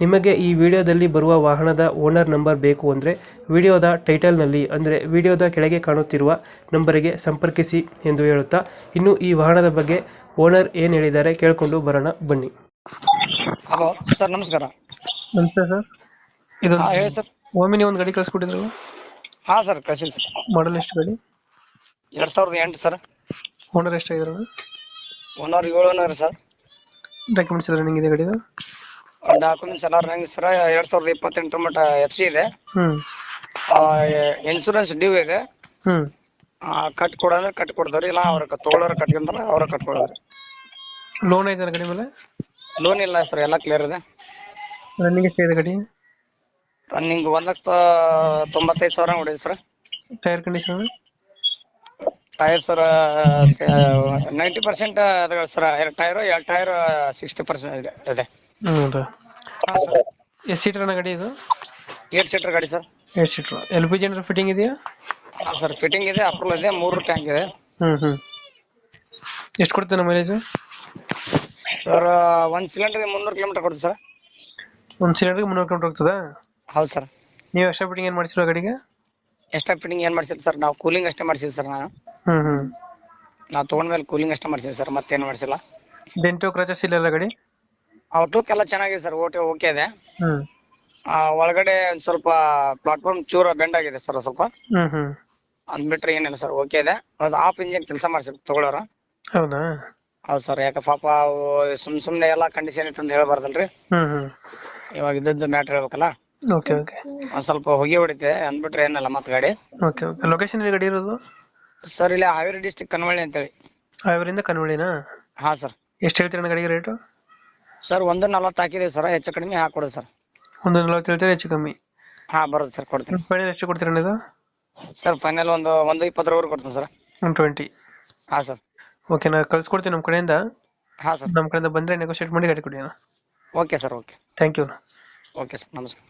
ನಿಮಗೆ ಈ ವಿಡಿಯೋದಲ್ಲಿ ಬರುವ ವಾಹನದ ಓನರ್ ನಂಬರ್ ಬೇಕು ಅಂದರೆ ವಿಡಿಯೋದ ಟೈಟಲ್ನಲ್ಲಿ ಅಂದರೆ ವಿಡಿಯೋದ ಕೆಳಗೆ ಕಾಣುತ್ತಿರುವ ನಂಬರಿಗೆ ಸಂಪರ್ಕಿಸಿ ಎಂದು ಹೇಳುತ್ತಾ ಇನ್ನು ಈ ವಾಹನದ ಬಗ್ಗೆ ಓನರ್ ಏನು ಹೇಳಿದ್ದಾರೆ ಕೇಳಿಕೊಂಡು ಬರೋಣ ಬನ್ನಿ. ಹಲೋ ಸರ್ ನಮಸ್ಕಾರ. ನಮಸ್ತೆ ಸರ್. ಇದು ಹಾ ಹೇಳಿ ಸರ್. ಓಮಿನಿ ಒಂದು ಗಾಡಿ ಕಳಿಸ್ಕೊಟ್ಟಿದ್ರು? ಹಾ ಸರ್ ಕಳಿಸಿಲ್ಲ ಸರ್. ಮಾಡಲ್ ಎಷ್ಟು ಗಾಡಿ? ಎರಡ್ ಸಾವಿರದ ಎಂಟು ಸರ್. ಓನರ್ ಎಷ್ಟಾಗಿದ್ರು ಏಳು ಏಳುನೂರು ಸರ್. ಡಾಕ್ಯುಮೆಂಟ್ಸ್ ಎಲ್ಲ ರನ್ನಿಂಗ್ ಇದೆ ಗಾಡಿದು? ಡಾಕ್ಯುಮೆಂಟ್ಸ್ ಎಲ್ಲ ನಂಗೆ ಸರ್ ಎರಡ್ ಸಾವಿರದ ಇಪ್ಪತ್ತೆಂಟು ಮಟ್ಟ ಎಫ್ ಸಿ ಇದೆ. ಇನ್ಶೂರೆನ್ಸ್ ಇನ್ಸೂರೆನ್ಸ್ ಡ್ಯೂ ಇದೆ. ಆ ಕಟ್ ಕೊಡಂದ್ರೆ ಕಟ್ ಕೊಡ್ತಾರೆ ಇಲ್ಲ ಅವ್ರ ತಗೊಳ್ಳೋರು ಕಟ್ಕೊಂತಾರ ಅವ್ರ ಕಟ್ಕೊಳೋದ್ರಿ ಲೋನ್ ಐತೆ ಗಾಡಿ ಮೇಲೆ? ಲೋನ್ ಇಲ್ಲ ಸರ್ ಎಲ್ಲ ಕ್ಲಿಯರ್ ಇದೆ. ರನ್ನಿಂಗ್ ಇದೆ ಗಾಡಿ ರನ್ನಿಂಗ್ ಒಂದ್ ಲಕ್ಷ ತೊಂಬತ್ತೈದು ಸಾವಿರ ಹೊಡಿದೆ sir. Tyre condition tyre sir ninety percent ಅದ ಸರ್ ಎರಡು ಟೈರ್ ಎರಡು ಟೈರ್ ಸಿಕ್ಸ್ಟಿ ಪರ್ಸೆಂಟ್ ಇದೆ. ಹೌದಾ? ಹಾಂ ಸರ್. ಎಷ್ಟು ಸೀಟರ್ ಗಾಡಿ ಇದು? ಏಟ್ ಸೀಟರ್ ಗಾಡಿ sir. Eight seater L P G ಏನಾದ್ರು ಫಿಟ್ಟಿಂಗ್ ಇದೆಯಾ? ಹಾ ಸರ್ ಫಿಟ್ಟಿಂಗ್ ಇದೆ ಅಪ್ರೂವಲ್ ಇದೆ ಮೂರು ಟ್ಯಾಂಕ್ ಇದೆ. ಹ್ಮ್ ಹ್ಮ್. ಎಷ್ಟು ಕೊಡ್ತೇನೆ ಮೈಲೇಜ್ ಸರ್ ಒಂದ್ ಸಿಲಿಂಡರ್ಗೆ ಮುನ್ನೂರು ಕಿಲೋಮೀಟರ್ ಕೊಡುತ್ತೆ ಸರ್. ಒಂದು ಸಿಲಿಂಡರ್ಗೆ ಮುನ್ನೂರು ಕಿಲೋಮೀಟರ್ ಹೋಗ್ತದಾ? ಹೌದು ಸರ್. ನೀವು ಎಕ್ಸ್ಟ್ರಾ ಫಿಟ್ಟಿಂಗ್ ಏನು ಮಾಡಿಸಿರೋ ಗಾಡಿಗೆ? ಎಕ್ಸ್ಟ್ರಾ ಫಿಟ್ಟಿಂಗ್ ಏನು ಮಾಡ್ಸಿಲ್ಲ ಸರ್ ನಾವು ಕೂಲಿಂಗ್ ಅಷ್ಟೇ ಮಾಡ್ಸಿದ್ವಿ ಸರ್ ನಾನು. ಹ್ಞೂ ಹ್ಞೂ ನಾವು ತೊಗೊಂಡ್ಮೇಲೆ ಕೂಲಿಂಗ್ ಅಷ್ಟೇ ಮಾಡ್ಸಿದ್ವಿ ಸರ್ ಮತ್ತೇನು ಮಾಡಿಸಿಲ್ಲ. ಡೆಂಟೋ ಕ್ರಚಸ್ ಇಲ್ಲ ಗಾಡಿ? ಔಟ್ಲುಕ್ ಎಲ್ಲ ಚೆನ್ನಾಗಿದೆ ಸರ್ ಓಕೆ ಓಕೆ ಇದೆ. ಹ್ಮ್. ಆ, ಒಳಗಡೆ ಒಂದ್ ಸ್ವಲ್ಪ ಪ್ಲಾಟ್ಫಾರ್ಮ್ ಚೂರ ಬೆಂಡ್ ಆಗಿದೆ ಸರ್ ಸ್ವಲ್ಪ. ಹ್ಮ್ ಹ್ಮ್. ಅಂದ್ಬಿಟ್ರೆ ಏನಿಲ್ಲ ಸರ್ ಓಕೆ ಇದೆ. ಅದು ಆಫ್ ಇಂಜಿನ್ ಕೆಲಸ ಮಾಡ್ಸಿ ತಗೊಳ್ಳೋರು ಹೌದಾ? ಹೌದು ಸರ್ ಯಾಕೆ ಪಾಪ ಅವು ಸುಮ್ ಸುಮ್ನೆ ಎಲ್ಲಾ ಕಂಡೀಷನ್ ಇತ್ತು ಅಂತ ಹೇಳ್ಬಾರ್ದಲ್ರಿ? ಹ್ಮ್ ಹ್ಮ್. ಇವಾಗ ಇದ್ದದ್ದು ಮ್ಯಾಟ್ರ್ ಹೇಳ್ಬೇಕಲ್ಲ? ಓಕೆ ಓಕೆ ಒಂದ್ ಸ್ವಲ್ಪ ಹೊಗೆ ಹೊಡಿತೆ ಅಂದ್ಬಿಟ್ರೆ ಏನಲ್ಲ ಮತ್ತೆ ಗಾಡಿ. ಓಕೆ ಓಕೆ ಲೊಕೇಶನ್ ಗಾಡಿ ಇರೋದು? ಸರ್ ಇಲ್ಲಿ ಹಾವೇರಿ ಡಿಸ್ಟಿಕ್ ಕನ್ವಳ್ಳಿ ಅಂತೇಳಿ. ಹಾವೇರಿಂದ ಕನ್ವಳಿನಾ ಹಾ ಸರ್ ಎಷ್ಟು ಹೇಳ್ತೀರಣ್ಣ ಗಾಡಿಗೆ ರೇಟು ಸರ್ ಒಂದು ನಲ್ವತ್ತು ಹಾಕಿದೀವಿ ಸರ್ ಹೆಚ್ಚು ಕಡಿಮೆ ಹಾಕೊಡೋದು ಸರ್. ಒಂದು ನಲವತ್ತು ಹೇಳ್ತೀರಾ ಹೆಚ್ಚು ಕಮ್ಮಿ? ಹಾ ಬರೋದು ಸರ್ ಕೊಡ್ತೀನಿ. ಫೈನಲ್ ಎಷ್ಟು ಕೊಡ್ತೀರಾ ಇದು? ಸರ್ ಫೈನಲ್ ಒಂದು ಒಂದು ಇಪ್ಪತ್ತರವರೆಗೆ ಕೊಡ್ತೀನಿ ಸರ್. ಒನ್ ಟ್ವೆಂಟಿ ಹಾ ಸರ್. ಓಕೆ ನಾ ಕಳ್ಸ್ಕೊಡ್ತೀನಿ ನಮ್ಮ ಕಡೆಯಿಂದ. ಹಾ ಸರ್. ನಮ್ಮ ಕಡೆಯಿಂದ ಬಂದರೆ ನೆಗೋಷಿಯೇಟ್ ಮಾಡಿ ಗಾಡಿ ಕೊಡಿ ಅಣ್ಣ. Okay sir okay. Thank you okay sir ನಮಸ್ಕಾರ.